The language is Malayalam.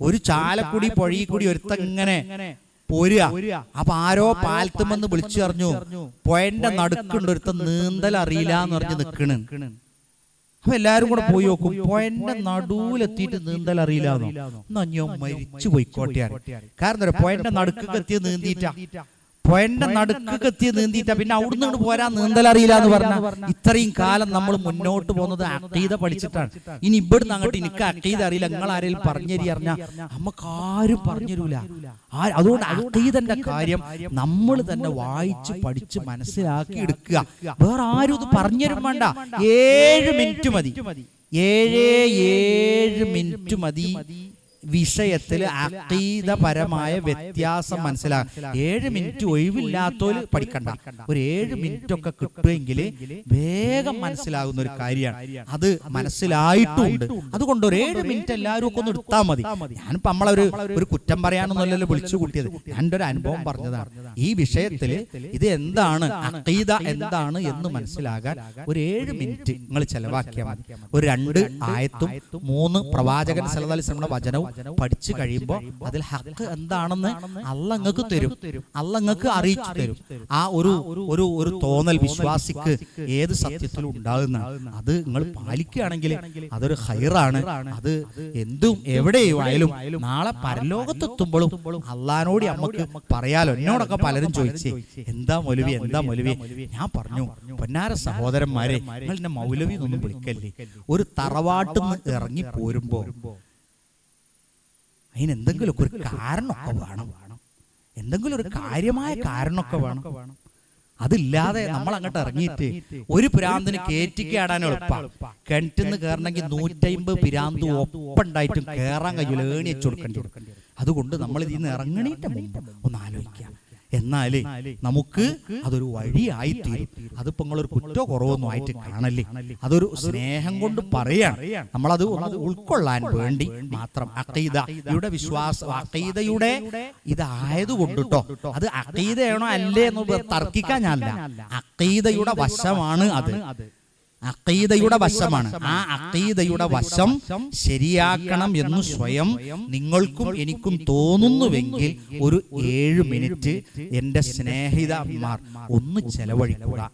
ഒരു ചാലക്കുടി പൊഴിയിൽ കൂടി ഒരുത്തങ്ങനെ പോരുക. അപ്പൊ ആരോ പാലത്തുമെന്ന് വിളിച്ചു പറഞ്ഞു പുഴന്റെ നടുക്കുണ്ട് ഒരുത്ത നീന്തൽ അറിയില്ല എന്ന് പറഞ്ഞ് നിക്കണ് അപ്പൊ എല്ലാരും കൂടെ പോയി നോക്കും. പുഴന്റെ നടുവിലെത്തിയിട്ട് നീന്തൽ അറിയില്ല എന്നോ? ഞാൻ മരിച്ചു പോയിക്കോട്ടെ കാരണം പൊയന്റെ പുഴന്റെ നടുക്കൊക്കെ എത്തിയ നീന്തിയിട്ടാ. പുഴന്റെ നടുക്കൊക്കെ എത്തി നീന്തിയിട്ട പിന്നെ അവിടുന്ന് പോരാ നീന്തൽ അറിയില്ല എന്ന് പറഞ്ഞ ഇത്രയും കാലം നമ്മൾ മുന്നോട്ട് പോകുന്നത് അക്കീത പഠിച്ചിട്ടാണ്. ഇനി ഇവിടുന്ന് അങ്ങോട്ട് എനിക്ക് അക്കീത അറിയില്ല നിങ്ങൾ ആരെങ്കിലും പറഞ്ഞരി അറിഞ്ഞ നമുക്ക് ആരും പറഞ്ഞുതരൂല ആ- അതുകൊണ്ട് അക്കീതന്റെ കാര്യം നമ്മൾ തന്നെ വായിച്ച് പഠിച്ച് മനസ്സിലാക്കി എടുക്കുക. വേറെ ആരും ഇത് പറഞ്ഞുതരും വേണ്ട. ഏഴ് മിനിറ്റ് മതി. ഏഴേ ഏഴ് മിനിറ്റ് മതി. വിഷയത്തിൽ അക്കീതപരമായ വ്യത്യാസം മനസ്സിലാക്കാം ഏഴ് മിനിറ്റ് ഒഴിവില്ലാത്തോൽ പഠിക്കണ്ട. ഒരു ഏഴ് മിനിറ്റ് ഒക്കെ കിട്ടുമെങ്കിൽ വേഗം മനസ്സിലാകുന്ന ഒരു കാര്യമാണ്. അത് മനസ്സിലായിട്ടുണ്ട്. അതുകൊണ്ട് ഒരു ഏഴ് മിനിറ്റ് എല്ലാവരും ഒക്കെ ഒന്ന് എടുത്താൽ മതി. ഞാനിപ്പോ നമ്മളൊരു ഒരു കുറ്റം പറയാനൊന്നുമല്ലല്ലോ വിളിച്ചു കൂട്ടിയത്. എന്റെ ഒരു അനുഭവം പറഞ്ഞതാണ്. ഈ വിഷയത്തിൽ ഇത് എന്താണ്? അക്കീത എന്താണ്? എന്ന് മനസ്സിലാകാൻ ഒരു ഏഴ് മിനിറ്റ് നിങ്ങൾ ചെലവാക്കിയാൽ മതി. ഒരു രണ്ട് ആയത്തും മൂന്ന് പ്രവാചകൻ വസല്ലമയുടെ വചനവും പഠിച്ചു കഴിയുമ്പോൾ അതിൽ ഹക്ക് എന്താണെന്ന് അല്ല തരും. അല്ല അറിയിച്ചു തരും. ആ ഒരു ഒരു ഒരു തോന്നൽ വിശ്വാസിക്ക് ഏത് സത്യത്തിലും ഉണ്ടാകുന്ന അത് നിങ്ങൾ പാലിക്കുകയാണെങ്കിൽ അതൊരു ഹൈറാണ്. അത് എന്തും എവിടെയായാലും നാളെ പരലോകത്തെത്തുമ്പോഴും അള്ളഹാനോട് നമുക്ക് പറയാലോ. എന്നോടൊക്കെ പലരും ചോദിച്ചേ എന്താ മൊലുവി എന്താ മൊലുവി? ഞാൻ പറഞ്ഞു പൊന്നാര സഹോദരന്മാരെ നിങ്ങൾ എന്നെ മൗലവി എന്നൊന്നും വിളിക്കല്ലേ? ഒരു തറവാട്ടിൽ നിന്ന് ഇറങ്ങി പോരുമ്പോ അതിന് ഒരു കാരണമൊക്കെ വേണം. എന്തെങ്കിലും ഒരു കാര്യമായ കാരണമൊക്കെ വേണം. അതില്ലാതെ നമ്മൾ അങ്ങോട്ട് ഇറങ്ങിയിട്ട് ഒരു പിരാന്തിന് കയറ്റിക്കാടാൻ എളുപ്പമാണ് കിണറ്റിന്ന് കയറണമെങ്കിൽ നൂറ്റമ്പത് പിരാന്ത് ഒപ്പുണ്ടായിട്ടും കയറാൻ കഴിയില്ല. ഏണി കൊടുക്കേണ്ടി അതുകൊണ്ട് നമ്മൾ ഇതിൽ നിന്ന് ഇറങ്ങണീറ്റ ഒന്ന് എന്നാലേ നമുക്ക് അതൊരു വഴിയായി തീരും. അതിപ്പോ നിങ്ങളൊരു കുറ്റോ കുറവൊന്നും ആയിട്ട് കാണല്ലേ അതൊരു സ്നേഹം കൊണ്ട് പറയാണ്. നമ്മളത് ഒന്ന് ഉൾക്കൊള്ളാൻ വേണ്ടി മാത്രം അക്കൈതയുടെ വിശ്വാസം അക്കൈതയുടെ ഇതായത് കൊണ്ടിട്ടോ അത് അക്കൈതയാണോ അല്ലേ എന്ന് തർക്കിക്കാൻ ഞാനല്ല. അക്കൈതയുടെ വശമാണ് അത്. അക്കീദയുടെ വശമാണ്. ആ അക്കീതയുടെ വശം ശരിയാക്കണം എന്ന് സ്വയം നിങ്ങൾക്കും എനിക്കും തോന്നുന്നുവെങ്കിൽ ഒരു ഏഴ് മിനിറ്റ് എന്റെ സ്നേഹിതന്മാർ ഒന്ന് ചെലവഴിക്കുക.